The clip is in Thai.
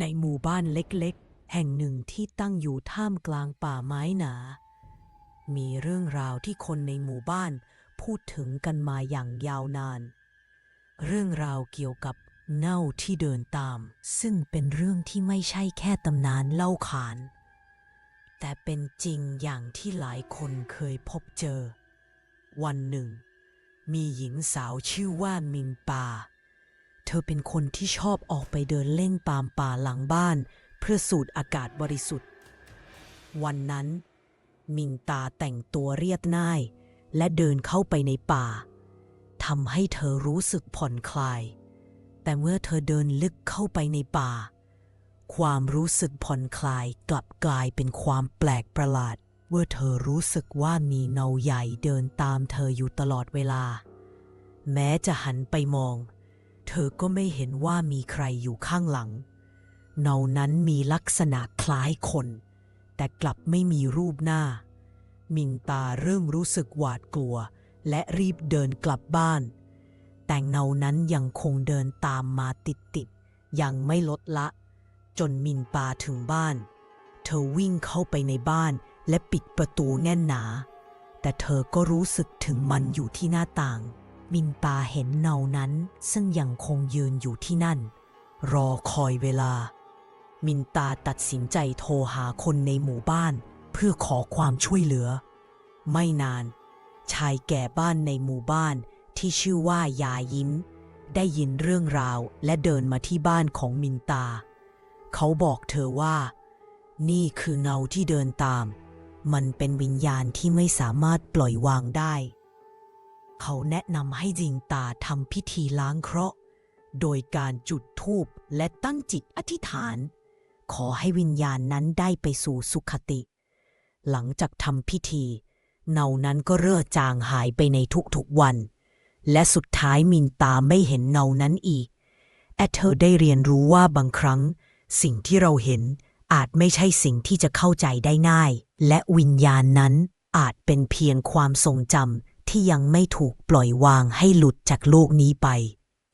ในหมู่บ้านเล็กๆ แห่งหนึ่งที่ตั้งอยู่ท่ามกลางป่าไม้หนา มีเรื่องราวที่คนในหมู่บ้านพูดถึงกันมาอย่างยาวนาน เรื่องราวเกี่ยวกับเน่าที่เดินตาม ซึ่งเป็นเรื่องที่ไม่ใช่แค่ตำนานเล่าขาน แต่เป็นจริงอย่างที่หลายคนเคยพบเจอ วันหนึ่ง มีหญิงสาวชื่อว่ามินปา เธอเป็นคนที่ชอบออกไปเดินเล่นตามป่าหลังบ้าน เพื่อสูดอากาศบริสุทธิ์ วันนั้น มิงตาแต่งตัวเรียบง่าย และเดินเข้าไปในป่าทำให้เธอรู้สึกผ่อนคลาย แต่เมื่อเธอเดินลึกเข้าไปในป่า ความรู้สึกผ่อนคลายกลับกลายเป็นความแปลกประหลาดเมื่อเธอรู้สึกว่ามีเงาใหญ่เดินตามเธออยู่ตลอดเวลา แม้จะหันไปมอง เธอก็ไม่เห็นว่ามีใครอยู่ข้างหลัง เงานั้นมีลักษณะคล้ายคน แต่กลับไม่มีรูปหน้า มิงตาเริ่มรู้สึกหวาดกลัว และรีบเดินกลับบ้าน แต่เงานั้นยังคงเดินตามมาติดๆยังไม่ลดละ จนมินปาถึงบ้าน เธอวิ่งเข้าไปในบ้านและปิดประตูแน่นหนา แต่เธอก็รู้สึกถึงมันอยู่ที่หน้าต่าง มินปาเห็นเงานั้นซึ่งยังคงยืนอยู่ที่นั่น รอคอยเวลา มินตาตัดสินใจโทรหาคนในหมู่บ้าน เพื่อขอความช่วยเหลือ ไม่นาน ชายแก่บ้านในหมู่บ้านที่ชื่อว่ายายิ้ม ได้ยินเรื่องราวและเดินมาที่บ้านของมินตา เขาบอกเธอว่า นี่คือเงาที่เดินตาม มันเป็นวิญญาณที่ไม่สามารถปล่อยวางได้ เขาแนะนำให้จิงตาทำพิธีล้างเคราะห์ โดยการจุดธูปและตั้งจิตอธิษฐาน ขอให้วิญญาณนั้นได้ไปสู่สุขติ หลังจากทำพิธีเงานั้นก็เร่อจางหายไปในทุกๆวัน และสุดท้ายมินตาไม่เห็นเงานั้นอีก แอดเธอได้เรียนรู้ว่าบางครั้ง สิ่งที่เราเห็นอาจไม่ใช่สิ่งที่จะเข้าใจได้ง่าย และวิญญาณนั้นอาจเป็นเพียงความทรงจำ ที่ยังไม่ถูกปล่อยวางให้หลุดจากโลกนี้ไป